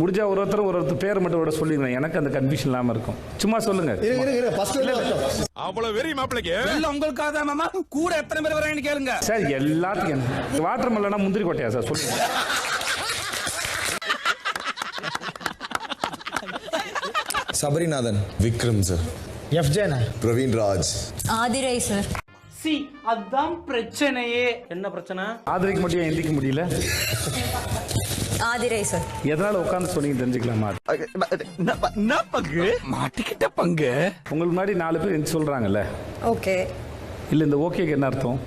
முடிஞ்சா ஒரு ஒருத்தர் ஒரு ஒருத்தர் பேர் மட்டும் விட சொல்லிடுங்க எனக்கு அந்த கன்ஃபியூஷன் இல்லாம இருக்கும். சும்மா சொல்லுங்க. அவ்வளவு வெறி மாப்பிளைக்கு? உங்களுக்காக தான் மாமா? கூட எத்தனை பேர் வராங்கன்னு கேளுங்க. சார் எல்லாத்துக்கும் வாட்டர் மெல்லனா முந்திரி கொட்டையா சார்? சொல்லுங்க. Sabarinathan Vikram sir. F Jena Praveen Raj. Aadhirai sir. அதான் பிரச்சனையே. என்ன பிரச்சனை? ஆதரிக்க முடியும் எந்திக்க முடியல? ஆதிரை சார். எதனால உட்காந்து சொன்னீங்க தெரிஞ்சுக்கலாமா? மாட்டிக்கிட்ட பங்கு. உங்களுக்கு முன்னாடி நாலு பேர் எந்திரிச்சு சொல்றாங்கல்ல. ஓகே. இல்ல இந்த ஓகேக்கு என்ன அர்த்தம்?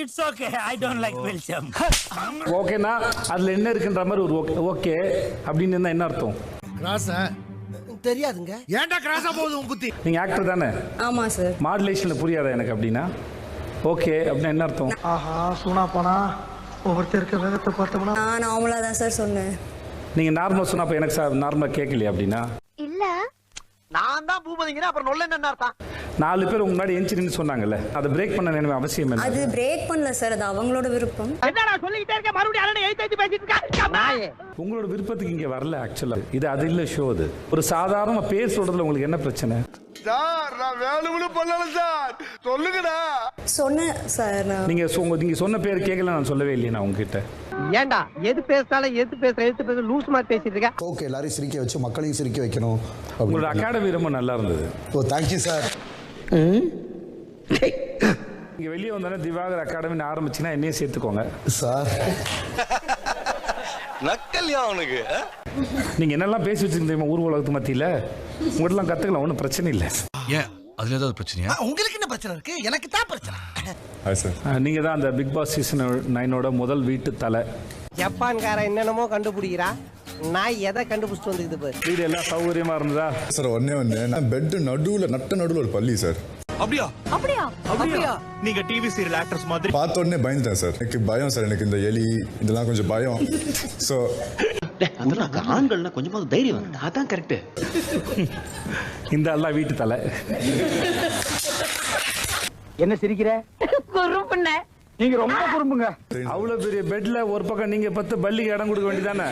It's okay I don't like வெல்சம் ஓகேனா அதுல என்ன இருக்குன்ற மாதிரி ஒரு ஓகே ஓகே அப்படின்னு இருந்தா என்ன அர்த்தம்? தெரியாதுங்க. ஏன்டா கிராஸா போகுது உன் புத்தி? நீங்க ஆக்டர் தானே? ஆமா சார் மாடுலேஷன்ல புரியாதா எனக்கு அப்படின்னா? ஓகே அப்படின்னா என்ன அர்த்தம்? ஆஹா சூனா போனா ஒவ்வொருத்தருக்கு வேகத்தை பார்த்தோம்னா. நான் நார்மலா தான் சார் சொன்னேன். நீங்க நார்மலா சொன்னா அப்ப எனக்கு நார்மலா கேட்கலையா அப்படின்னா? நான் தான் பூபதிங்கன்னா அப்புறம் நொல்ல என்ன அர்த்தம்? நாலு பேர் உங்க முன்னாடி எந்திரிச்சு நின்னு சொன்னாங்கல்ல அதை பிரேக் பண்ண வேணும் அவசியம் இல்லை. அது பிரேக் பண்ணல சார் அது அவங்களோட விருப்பம். என்னடா சொல்லிக்கிட்டே இருக்க? மறுபடியும் எழுத்து எழுத்து பேசிட்டு இருக்கா? உங்களோட விருப்பத்துக்கு இங்க வரல ஆக்சுவலா இது அது இல்ல ஷோ அது. ஒரு சாதாரண பேர் சொல்றதுல உங்களுக்கு என்ன பிரச்சனை? சார் நான் வேணும்னு பண்ணல சார். சொல்லுங்கடா. சொன்னேன் சார் நான் நீங்க சொ- உங்க- நீங்க சொன்ன பேர் கேட்கல நான் சொல்லவே இல்லையே நான் உங்ககிட்ட. ஏன்டா எது பேசினாலும் எது பேசுற எது பேசுற லூஸ் மாதிரி பேசிட்டு இருக்க? ஓகே எல்லாரையும் சிரிக்க வச்சு மக்களையும் சிரிக்க வைக்கணும். உங்களோட அகாடமி ரொம்ப நல்லா இருந்தது. ஓ தேங்க்யூ சார் நீங்க வெளியே வந்தானே திவாகர் அகாடமி ஆரம்பிச்சுன்னா என்னையும் சேர்த்துக்கோங்க. சார் நக்கல்யா அவனுக்கு நீங்க என்னெல்லாம் பேசி வச்சிருக்கீங்க தெரியுமா ஊர் உலகத்து மத்தியில? உங்கள்ட்டலாம் கத்துக்கலாம் ஒன்றும் பிரச்சனை இல்லை. ஏன்? அதுல ஏதாவது பிரச்சனையா? உங்களுக்கு என்ன பிரச்சனை இருக்கு? எனக்கு தான் பிரச்சனை. நீங்க தான் அந்த பிக் பாஸ் சீசன் நைனோட முதல் வீட்டு தலை. ஜப்பான்காரன் என்னென்னமோ கண்டுபிடிக்கிறா. நான் எதை கண்டுபிடிச்சிட்டு வந்துக்குது பாரு. வீடு எல்லாம் சௌகரியமா இருந்ததா? சார் ஒன்னே ஒன்று நான் பெட் நடுவில் நட்ட நடுவில் ஒரு பள்ளி சார் அப்படியா? அப்படியா? அப்படியா? நீங்க டிவி சீரியல் ஆக்டர்ஸ் மாதிரி. பார்த்த உடனே பயந்துட்டேன் சார் எனக்கு பயம் சார் எனக்கு இந்த எலி இதெல்லாம் கொஞ்சம் பயம். ஸோ அதெல்லாம் ஆண்கள்னா கொஞ்சமாவது தைரியம் வேணும் அதான் கரெக்ட் இந்த எல்லாம் வீட்டு தலை. என்ன சிரிக்கிற? குறும்புண்ண. நீங்க ரொம்ப குறும்புங்க. அவ்வளவு பெரிய பெட்ல ஒரு பக்கம் நீங்க பத்து பள்ளிக்கு இடம் கொடுக்க வேண்டியதானே?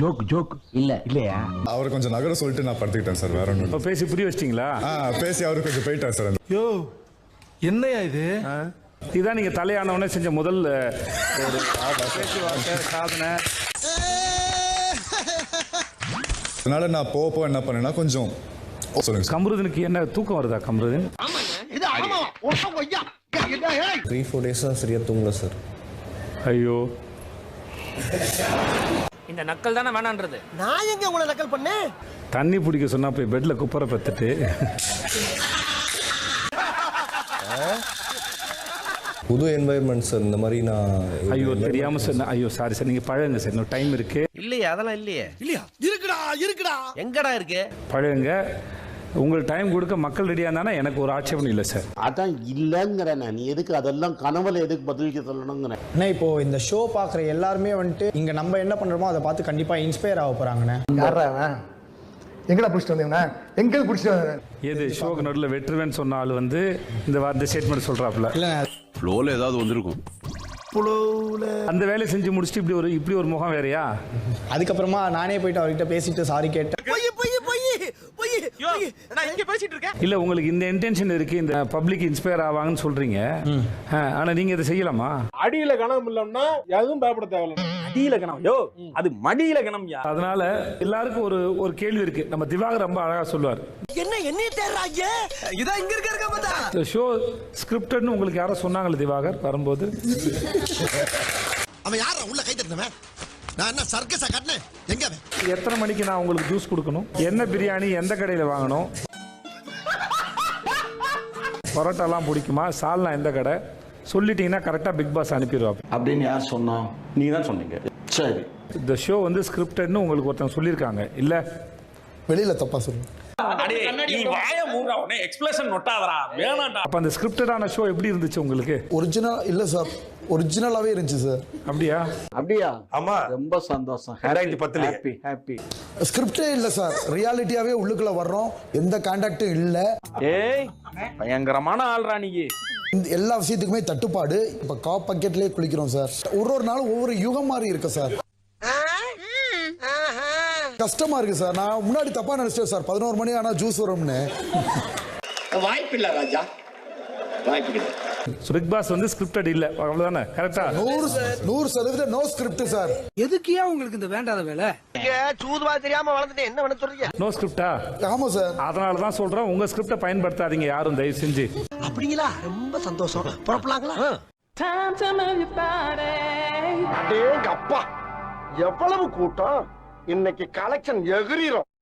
Joke joke. இல்ல. இல்லையா? அவரை கொஞ்சம் நகர சொல்லிட்டு நான் படுத்துக்கிட்டேன் சார். வேற ஒன்றும் பேசி புரிய வச்சிட்டீங்களா? ஆ பேசி அவரு கொஞ்சம் போயிட்டார் சார். அந்த யோ என்னையா இது? இதுதான் நீங்க தலையானவனே செஞ்ச முதல் சாதனை. அதனால நான் போக போக என்ன பண்ணேன்னா கொஞ்சம் சொல்லுங்க. கம்ருதனுக்கு என்ன தூக்கம் வருதா கம்ருதன்? த்ரீ ஃபோர் டேஸாக சரியாக தூங்கல சார் ஐயோ. இந்த நக்கல் தானே வேணான்றது. நான் எங்க உங்களை நக்கல் பண்ணேன்? தண்ணி பிடிக்க சொன்னா போய் பெட்ல குப்பரை பத்துட்டு. புது என்வாயர்மெண்ட் சார் இந்த மாதிரி நான் ஐயோ தெரியாம சார் ஐயோ சாரி சார் நீங்க பழகுங்க சார் இன்னும் டைம் இருக்கு. இல்லையே அதெல்லாம் இல்லையே. இல்லையா? இருக்குடா இருக்குடா. எங்கடா இருக்கு? பழகுங்க. உங்களுக்கு டைம் கொடுக்க மக்கள் ரெடியா இருந்தானா எனக்கு ஒரு ஆட்சேபம் இல்லை சார் அதான் இல்லைங்கிற நான். நீ எதுக்கு அதெல்லாம் கனவுல எதுக்கு பதிலுக்கு சொல்லணுங்கிற அண்ணா இப்போ இந்த ஷோ பார்க்குற எல்லாருமே வந்துட்டு இங்க நம்ம என்ன பண்றோமோ அதை பார்த்து கண்டிப்பா இன்ஸ்பயர் ஆக போறாங்கண்ணே. யாரா எங்கடா பிடிச்சிட்டு வந்தீங்கண்ணா எங்க பிடிச்சிட்டு எது ஷோக்கு நடுவில் வெற்றுவேன்னு சொன்ன ஆள் வந்து இந்த வார்த்தை ஸ்டேட்மெண்ட் சொல்றாப்புல. இல்ல ஃப்ளோல ஏதாவது வந்திருக்கும். அந்த வேலையை செஞ்சு முடிச்சுட்டு இப்படி ஒரு இப்படி ஒரு முகம் வேறயா? அதுக்கப்புறமா நானே போயிட்டு அவர்கிட்ட பேசிட்டு சாரி கேட்டேன். பொய் பொய் பொய் பொய் பொய். நான் இங்க பேசிட்டு இருக்கேன். இல்ல உங்களுக்கு இந்த இன்டென்ஷன் இருக்கு இந்த பப்ளிக் இன்ஸ்பயர் ஆவாங்கன்னு சொல்றீங்க. ஆனா நீங்க இதை செய்யலாமா? அடியில கணம் இல்லைன்னா எதுவும் பயப்பட தேவையில்லை. அடியில கணம். யோ அது மடியில கணம் யா. அதனால எல்லாருக்கும் ஒரு ஒரு கேள்வி இருக்கு. நம்ம திவாகர் ரொம்ப அழகா சொல்லுவார். என்ன என்ன தேடுறாங்க? இதான் இங்க இருக்க இருக்க பார்த்தா. ஷோ ஸ்கிரிப்டட்னு உங்களுக்கு யாரோ சொன்னாங்களே திவாகர் வரும்போது? அவன் யாரா உள்ள கை தட்டினவன்? நான் என்ன சர்க்கஸா காட்டினேன்? எங்க அவன்? எத்தனை மணிக்கு நான் உங்களுக்கு ஜூஸ் கொடுக்கணும்? என்ன பிரியாணி எந்த கடையில் வாங்கணும்? பரோட்டாலாம் பிடிக்குமா? சால்னா எந்த கடை? சொல்லிட்டீங்கன்னா கரெக்டாக பிக் பாஸ் அனுப்பிடுவாங்க. அப்படின்னு யார் சொன்னா? நீங்க தான் சொன்னீங்க. சரி. இந்த ஷோ வந்து ஸ்கிரிப்டட்னு உங்களுக்கு ஒருத்தங்க சொல்லியிருக்காங்க. இல்லை? வெளியில தப்பா சொல்லுங்க நீ வாய மூடுறா உடனே எக்ஸ்பிரஷன் நொட்டாதடா வேணாம்டா. அப்ப அந்த ஸ்கிரிப்டடான ஷோ எப்படி இருந்துச்சு உங்களுக்கு? ஒரிஜினல் இல்லை சார் ஒரிஜினலாகவே இருந்துச்சு சார் அப்படியா? அப்படியா? ஆமா. ரொம்ப சந்தோஷம். ரெண்டாயிரத்தி பத்துல. ஹாப்பி ஹாப்பி ஸ்கிரிப்டே இல்லை சார் ரியாலிட்டியாகவே உள்ளுக்குள்ளே வர்றோம். எந்த கான்டாக்டும் இல்லை. ஏய் பயங்கரமான ஆள்ரா நீ. இந்த எல்லா விஷயத்துக்குமே தட்டுப்பாடு. இப்போ காப் பக்கெட்லேயே குளிக்கிறோம் சார் ஒரு ஒரு நாளும் ஒவ்வொரு யுகம் மாதிரி இருக்கு சார் கஷ்டமா இருக்கு சார் நான் முன்னாடி தப்பா நினைச்சிட்டேன் சார் பதினோரு மணி ஆனா ஜூஸ் வரும்னு. வாய்ப்பில்லை ராஜா. வாய்ப்பில்லை. பிக் பாஸ் வந்து ஸ்கிரிப்டட் இல்ல. அவ்வளவுதானே? கரெக்டா நூறு நூறு சதவீதம் நோ ஸ்கிரிப்ட் சார் எதுக்கியா உங்களுக்கு இந்த வேண்டாத வேலை? சூதுவா தெரியாம வளர்ந்துட்டு என்ன பண்ண சொல்றீங்க? நோ ஸ்கிரிப்டா ஆமா சார் அதனால தான் சொல்றேன் உங்க ஸ்கிரிப்டை பயன்படுத்தாதீங்க யாரும் தயவு செஞ்சு. அப்படிங்களா? ரொம்ப சந்தோஷம். புறப்படலாங்களா? அடேங்க அப்பா எவ்வளவு கூட்டம்? இன்னைக்கு கலெக்ஷன் எகிரிரும்.